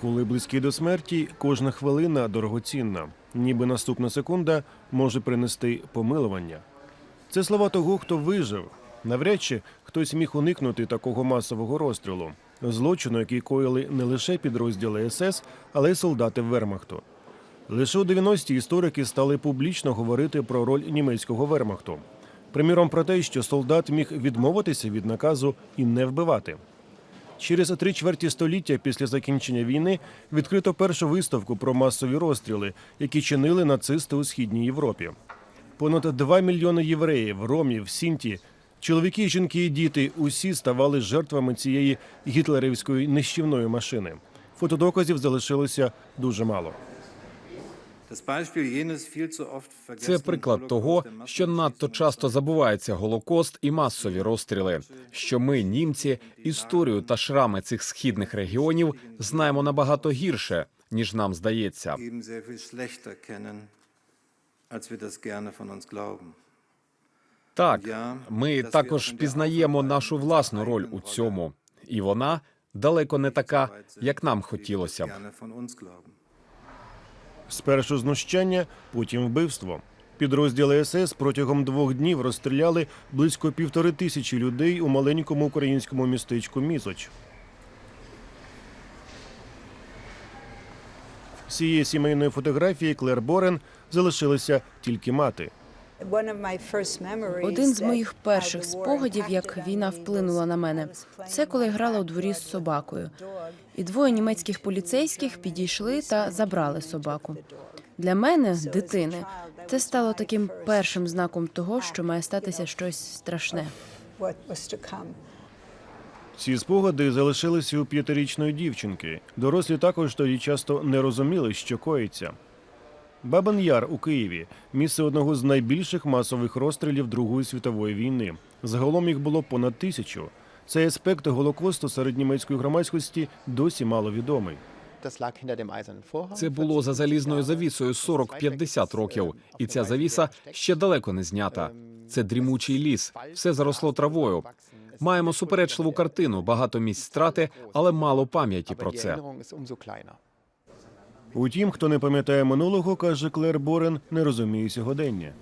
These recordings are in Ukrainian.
Коли близький до смерті, кожна хвилина дорогоцінна, ніби наступна секунда може принести помилування. Це слова того, хто вижив. Навряд чи хтось міг уникнути такого масового розстрілу, злочину, який коїли не лише підрозділи СС, але й солдати Вермахту. Лише у 90-ті історики стали публічно говорити про роль німецького вермахту. Приміром, про те, що солдат міг відмовитися від наказу і не вбивати. Через три чверті століття після закінчення війни відкрито першу виставку про масові розстріли, які чинили нацисти у східній Європі. Понад 2 мільйони євреїв, ромів, сінті, чоловіки, жінки і діти усі ставали жертвами цієї гітлерівської нищівної машини. Фотодоказів залишилося дуже мало. Це приклад того, що надто часто забувається голокост і масові розстріли. Що ми, німці, історію та шрами цих східних регіонів знаємо набагато гірше, ніж нам здається. Так, ми також пізнаємо нашу власну роль у цьому, і вона далеко не така, як нам хотілося б. Спершу знущання, потім вбивство. Підрозділи СС протягом двох днів розстріляли близько півтори тисячі людей у маленькому українському містечку Мізоч. Цієї сімейної фотографії Клер Борен залишилася тільки мати. Один з моїх перших спогадів, як війна вплинула на мене, це коли грала у дворі з собакою. І двоє німецьких поліцейських підійшли та забрали собаку. Для мене, дитини, це стало таким першим знаком того, що має статися щось страшне. Ці спогади залишилися у п'ятирічної дівчинки. Дорослі також тоді часто не розуміли, що коїться. Бабин Яр у Києві місце одного з найбільших масових розстрілів Другої світової війни. Загалом їх було понад тисячу. Цей аспект голокосту серед німецької громадськості досі мало відомий. Це було за залізною завісою 40-50 років, і ця завіса ще далеко не знята. Це дрімучий ліс, все заросло травою. Маємо суперечливу картину, багато місць страти, але мало пам'яті про це. Утім, хто не пам'ятає минулого, каже Клер Борен, не розуміє сьогодення.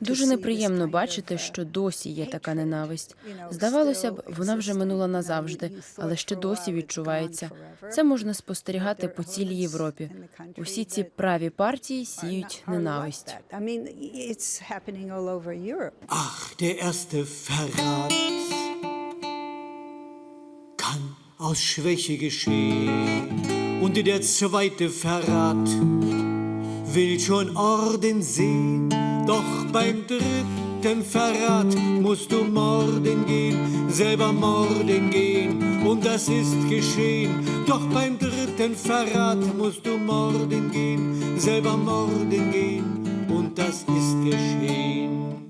Дуже неприємно бачити, що досі є така ненависть. Здавалося б, вона вже минула назавжди, але ще досі відчувається. Це можна спостерігати по цілій Європі. Усі ці праві партії сіють ненависть. Ach, der erste Verrat kann aus Schwäche geschehen. Und der zweite Verrat will schon Orden sehen. Doch beim dritten Verrat musst du morden gehen, selber morden gehen. Und das ist geschehen. Doch beim dritten Verrat musst du morden gehen, selber morden gehen. Und das ist geschehen.